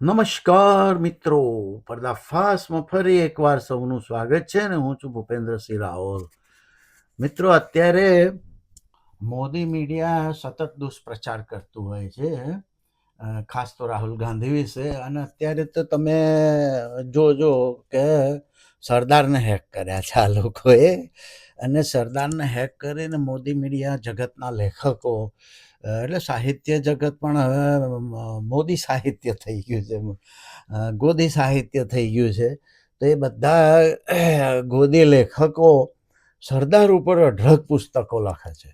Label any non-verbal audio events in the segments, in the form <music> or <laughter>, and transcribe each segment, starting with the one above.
નમસ્કાર મિત્રો પર્દાફાસમાં ફરી એકવાર સૌનું સ્વાગત છે ને હું છું ભૂપેન્દ્રસિંહ રાવલ. મિત્રો, અત્યારે મોદી મીડિયા સતત દુષ્પ્રચાર કરતું હોય છે ખાસ તો રાહુલ ગાંધી વિશે. અને અત્યારે તો તમે જોજો કે સરદારને હેક કર્યા છે આ લોકોએ. અને સરદારને હેક કરીને મોદી મીડિયા જગતના લેખકો એટલે સાહિત્ય જગત પણ હવે મોદી સાહિત્ય થઈ ગયું છે. ગોદી સાહિત્ય થઈ ગયું છે. તો એ બધા ગોદી લેખકો સરદાર ઉપર અઢળક પુસ્તકો લખે છે.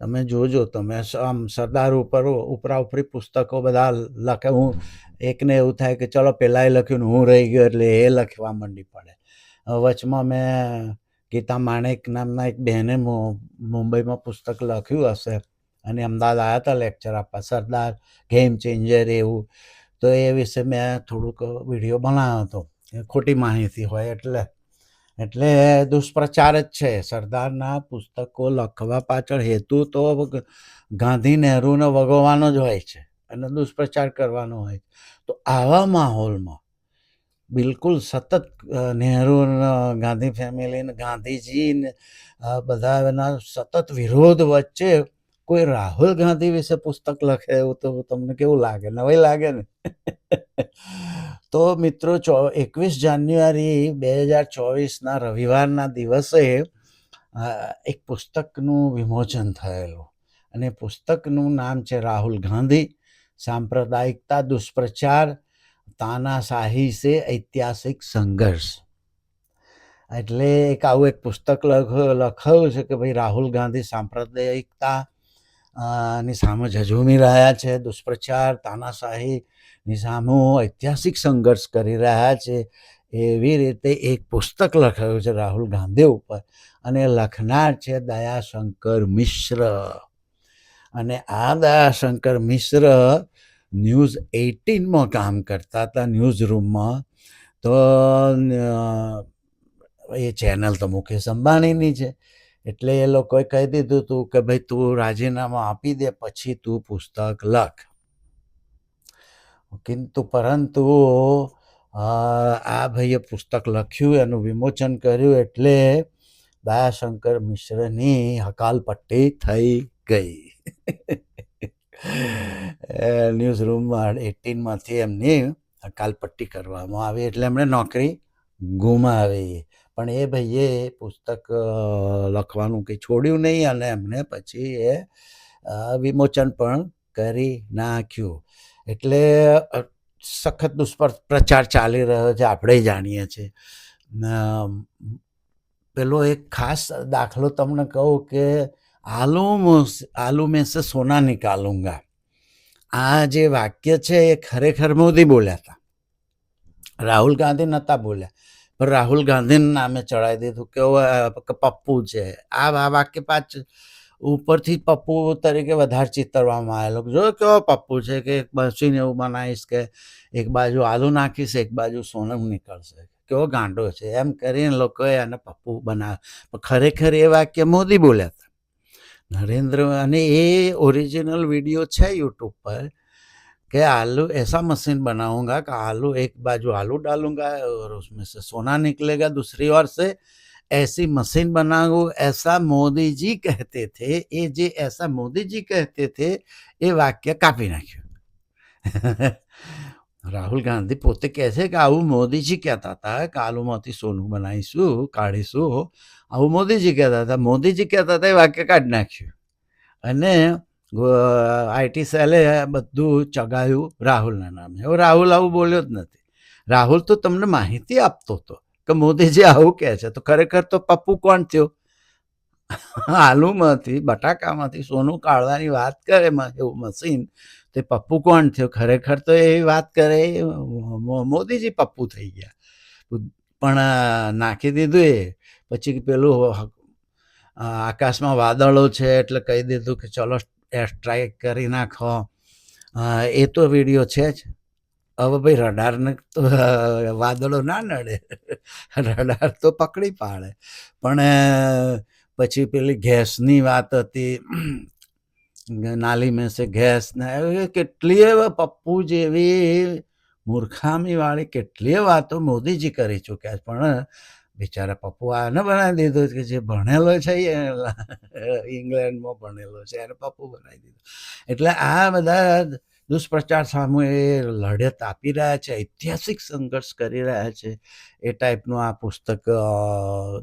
તમે જોજો, તમે આમ સરદાર ઉપર, ઉપરા ઉપરી પુસ્તકો બધા લખે. હું એકને એવું થાય કે ચલો પહેલાંય લખ્યું ને હું રહી ગયો એટલે એ લખવા માંડી પડે. વચમાં મેં ગીતા માણેક નામના એક બહેને મુંબઈમાં પુસ્તક લખ્યું હશે. અને અમદાવાદ આવ્યા હતા લેક્ચર આપવા. સરદાર ગેમ ચેન્જર એવું. તો એ વિશે મેં થોડુંક વીડિયો બનાવ્યો હતો. ખોટી માહિતી હોય એટલે. એટલે દુષ્પ્રચાર જ છે. સરદારના પુસ્તકો લખવા પાછળ હેતુ તો ગાંધી નહેરુને વગોવાનો જ હોય છે. અને દુષ્પ્રચાર કરવાનો હોય તો આવા માહોલમાં બિલકુલ સતત નહેરુ ગાંધી ફેમિલીને ગાંધીજીને ગાંધીજી બધાના સતત વિરોધ વચ્ચે કોઈ રાહુલ ગાંધી વિશે પુસ્તક લખે એવું તો તમને કેવું લાગે? નવાઈ લાગે ને? <laughs> તો મિત્રો ચો, એકવીસ જાન્યુઆરી બે હજાર ચોવીસના રવિવારના દિવસે એક પુસ્તકનું વિમોચન થયેલું. અને પુસ્તકનું નામ છે રાહુલ ગાંધી, સાંપ્રદાયિકતા, દુષ્પ્રચાર તાનાશાહી સે ઐતિહાસિક સંઘર્ષ. એટલે એક આવું એક પુસ્તક લખ લખાયું છે કે ભાઈ રાહુલ ગાંધી સાંપ્રદાયિકતા ની સામે ઝઝૂમી રહ્યા છે, દુષ્પ્રચાર, તાનાશાહી ની સામે ઐતિહાસિક સંઘર્ષ કરી રહ્યા છે, એવી રીતે એક પુસ્તક લખાયું છે રાહુલ ગાંધી ઉપર. અને લખનાર છે દયાશંકર મિશ્ર. અને આ દયાશંકર મિશ્ર ન્યૂઝ એઇટીનમાં કામ કરતા હતા, ન્યૂઝ રૂમમાં. તો એ ચેનલ તો મુકેશ અંબાણીની છે. એટલે એ લોકોએ કહી દીધું હતું કે ભાઈ તું રાજીનામું આપી દે, પછી તું પુસ્તક લખ. કિંતુ પરંતુ આ ભાઈએ પુસ્તક લખ્યું, એનું વિમોચન કર્યું એટલે દયાશંકર મિશ્રની હકાલપટ્ટી થઈ ગઈ. ન્યૂઝ રૂમમાં એટીનમાંથી એમની કાલપટ્ટી કરવામાં આવી એટલે એમણે નોકરી ગુમાવી. પણ એ ભાઈએ પુસ્તક લખવાનું કંઈ છોડ્યું નહીં અને એમને પછી એ વિમોચન પણ કરી નાખ્યું. એટલે સખત દુષ્પર પ્રચાર ચાલી રહ્યો છે, આપણે જાણીએ છીએ. પેલો એક ખાસ દાખલો તમને કહું કે આલુ આલુ મેં સે સોના નિકાલુંગા. આ જે વાક્ય છે એ ખરેખર મોદી બોલ્યા હતા. રાહુલ ગાંધી નહોતા બોલ્યા. પણ રાહુલ ગાંધીના નામે ચડાવી દીધું કે ઓ, અ, કે પપ્પુ છે. આ આ વાક્ય પાછ ઉપરથી પપ્પુ તરીકે વધારે ચિતરવામાં આવેલો. જો કેવો પપ્પુ છે કે એક મશીન એવું બનાવીશ કે એક બાજુ આલુ નાખીશ એક બાજુ સોનમ નીકળશે. કેવો ગાંડો છે. એમ કરીને લોકોએ એને પપ્પુ બનાવ્યો. ખરેખર એ વાક્ય મોદી બોલ્યા હતા. नरेंद्र અને એ ओरिजिनल वीडियो છે यूट्यूब पर कि आलू ऐसा मशीन बनाऊंगा कि आलू एक बाजू आलू डालूंगा और उसमें से सोना निकलेगा दूसरी ओर से ऐसी मशीन बनाऊं ऐसा मोदी जी कहते थे ये जे ऐसा मोदी जी कहते थे એ વાક્ય કાપી નાખ્યું રાહુલ ગાંધી પોતે કહે છે કે આવું મોદીજી કહેતા હતા કે આલુમાંથી સોનું બનાવીશું કાઢીશું આવું મોદીજી કહેતા હતા મોદીજી કહેતા હતા એ વાક્ય કાઢી નાખ્યું અને આઈટી સેલે બધું ચગાયું રાહુલના નામે હવે રાહુલ આવું બોલ્યો જ નથી રાહુલ તો તમને માહિતી આપતો હતો કે મોદીજી આવું કહે છે તો ખરેખર તો પપ્પુ કોણ થયો આલુમાંથી, બટાકામાંથી સોનું કાઢવાની વાત કરે એવું મશીન, તે પપ્પુ કોણ થયો? ખરેખર તો એવી વાત કરે એ મોદીજી પપ્પુ થઈ ગયા. પણ નાખી દીધું એ. પછી પેલું આકાશમાં વાદળો છે એટલે કહી દીધું કે ચલો એર સ્ટ્રાઇક કરી નાખો. એ તો વીડિયો છે જ. હવે ભાઈ રડારને તો વાદળો ના નડે. <laughs> રડાર તો પકડી પાડે. પણ પછી પેલી ગેસની વાત હતી. <clears throat> નાલી મેં સે ગેસ ને કેટલીય કેટલી પપ્પુ જેવી મૂર્ખામીવાળી કેટલીય વાતો મોદીજી કરી ચૂક્યા છે. પણ બિચારા પપ્પુ આને બનાવી દીધો કે જે ભણેલો છે એ ઇંગ્લેન્ડમાં <laughs> ભણેલો છે, એને પપ્પુ બનાવી દીધો. એટલે આ બધા દુષ્પ્રચાર સામે એ લડત આપી રહ્યા છે, ઐતિહાસિક સંઘર્ષ કરી રહ્યા છે. એ ટાઈપનું આ પુસ્તક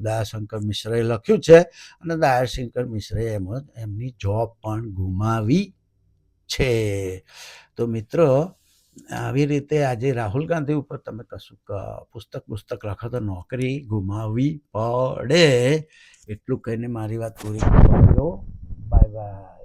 દયાશંકર મિશ્રએ લખ્યું છે અને દયાશંકર મિશ્રાએ એમ, એમની જોબ પણ ગુમાવી છે. તો મિત્રો, આવી રીતે આજે રાહુલ ગાંધી ઉપર તમે કશું પુસ્તક પુસ્તક લખો તો નોકરી ગુમાવવી પડે. એટલું કહીને મારી વાત પૂરી. કરો બાય બાય.